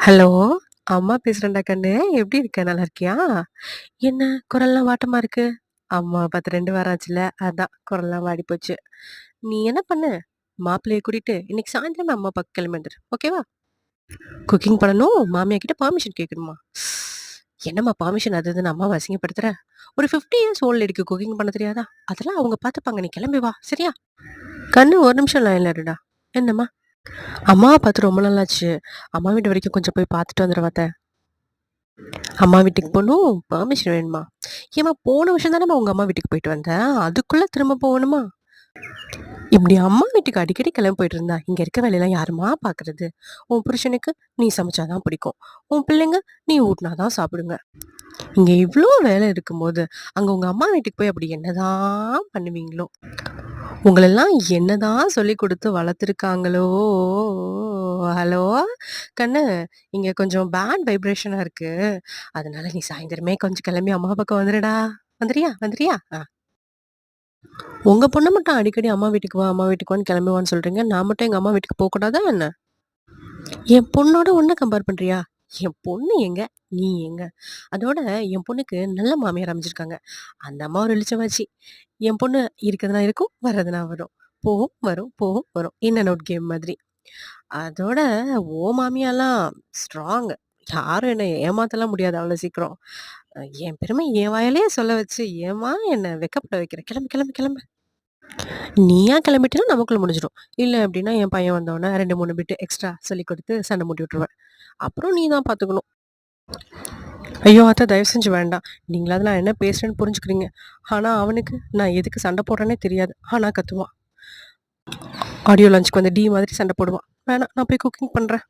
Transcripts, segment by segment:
Hello! அம்மா பேசுறேன்டா கண்ணு. எப்படி இருக்க? நல்லா இருக்கியா? என்ன குரல்லாம் வாட்டமா இருக்கு? அம்மா பார்த்து ரெண்டு வாரம் அதான் குரல்லாம் வாடி போச்சு. நீ என்ன பண்ணு, மாப்பிள்ளைய கூட்டிட்டு இன்னைக்கு சாயந்தரமே அம்மா அப்பா கிளம்பி ஓகேவா? குக்கிங் பண்ணணும். மாமியா கிட்ட பர்மிஷன் கேட்கணுமா? என்னம்மா பர்மிஷன் அது இதுன்னு அம்மாவ அசிங்கப்படுத்துற? ஒரு 50 இயர்ஸ் ஓல்டு லேடிக்கு குக்கிங் பண்ண தெரியாதா? அதெல்லாம் அவங்க பார்த்துப்பாங்க. நீ கிளம்பி வா. சரியா? கண்ணு ஒரு நிமிஷம் லைன்ல இருடா. என்னம்மா? அம்மா பார்த்து ரொம்ப நாளாச்சு. அம்மா வீட்டு வரைக்கும் கொஞ்சம் போய் பார்த்துட்டு வந்துடவா அம்மா வீட்டுக்கு போகணும் பர்மிஷன் வேணுமா? ஏம்மா போன வருஷம் தானே உங்கள் அம்மா வீட்டுக்கு போயிட்டு வந்தேன் அதுக்குள்ளே திரும்ப போகணுமா? இப்படி அம்மா வீட்டுக்கு அடிக்கடி கிளம்பி போயிட்டு இருந்தா, இங்கே இருக்க வேலையெல்லாம் யாரும்மா பார்க்கறது? உன் புருஷனுக்கு நீ சமைச்சா தான் பிடிக்கும். உன் பிள்ளைங்க நீ ஊட்டினா தான் சாப்பிடுங்க. இங்கே இவ்வளோ வேலை இருக்கும்போது, அங்கே உங்கள் அம்மா வீட்டுக்கு போய் அப்படி என்னதான் பண்ணுவீங்களோ? உங்களெல்லாம் என்னதான் சொல்லிக் கொடுத்து வளர்த்துருக்காங்களோ? ஹலோ! கண்ணு, இங்கே கொஞ்சம் பேட் வைப்ரேஷனாக இருக்கு. அதனால நீ சாயந்தரமே கொஞ்சம் கிளம்பி அம்மா பக்கம் வந்துடுடா வந்துரியா? வந்துறியா ஆ. உங்கள் பொண்ணை மட்டும் அடிக்கடி அம்மா வீட்டுக்கு வா, அம்மா வீட்டுக்கு வான்னு கிளம்புவான்னு சொல்கிறீங்க நான் மட்டும் எங்கள் அம்மா வீட்டுக்கு போகக்கூடாதா என்ன? என் பொண்ணோட ஒன்றை கம்பேர் பண்ணுறியா என் பொண்ணு எங்க? நீ எங்க? அதோட என் பொண்ணுக்கு நல்ல மாமியார் அமைஞ்சிருக்காங்க. அந்த அம்மா ஒரு வெளிச்சமாச்சு என் பொண்ணு இருக்கிறதுனா இருக்கும், வர்றதுனா வரும். போகும், வரும், போகும், வரும். இன் நோட் கேம் மாதிரி. அதோட ஓ மாமியாலாம் ஸ்ட்ராங். யாரும் என்ன ஏமாத்தலாம் முடியாது அவ்வளோ சீக்கிரம். என் பெருமை என் வாயிலேயே சொல்ல வச்சு, ஏம்மா என்னை வெக்கப்பட வைக்கிற? கிளம்பு, கிளம்பு, கிளம்பு. நீயா கிளம்பிட்டுனா நமக்குள்ள முடிஞ்சிடும். இல்லை அப்படின்னா என் பையன் வந்தோடனே ரெண்டு மூணு பிட்டு எக்ஸ்ட்ரா சொல்லி கொடுத்து சண்டை மூட்டி விட்டுருவேன். அப்புறம் நீ தான் பார்த்துக்கணும். ஐயோ! அத்தை தயவு செஞ்சு வேண்டாம். நீங்களாவது நான் என்ன பேசுறேன்னு புரிஞ்சுக்கிறீங்க. ஆனால் அவனுக்கு நான் எதுக்கு சண்டை போடுறேன்னே தெரியாது. ஆனால் கத்துவான். ஆடியோ லஞ்சுக்கு வந்து டி மாதிரி சண்டை போடுவான். வேணாம் நான் போய் குக்கிங் பண்ணுறேன்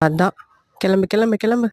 அதான். கிளம்பு, கிளம்பு, கிளம்பு.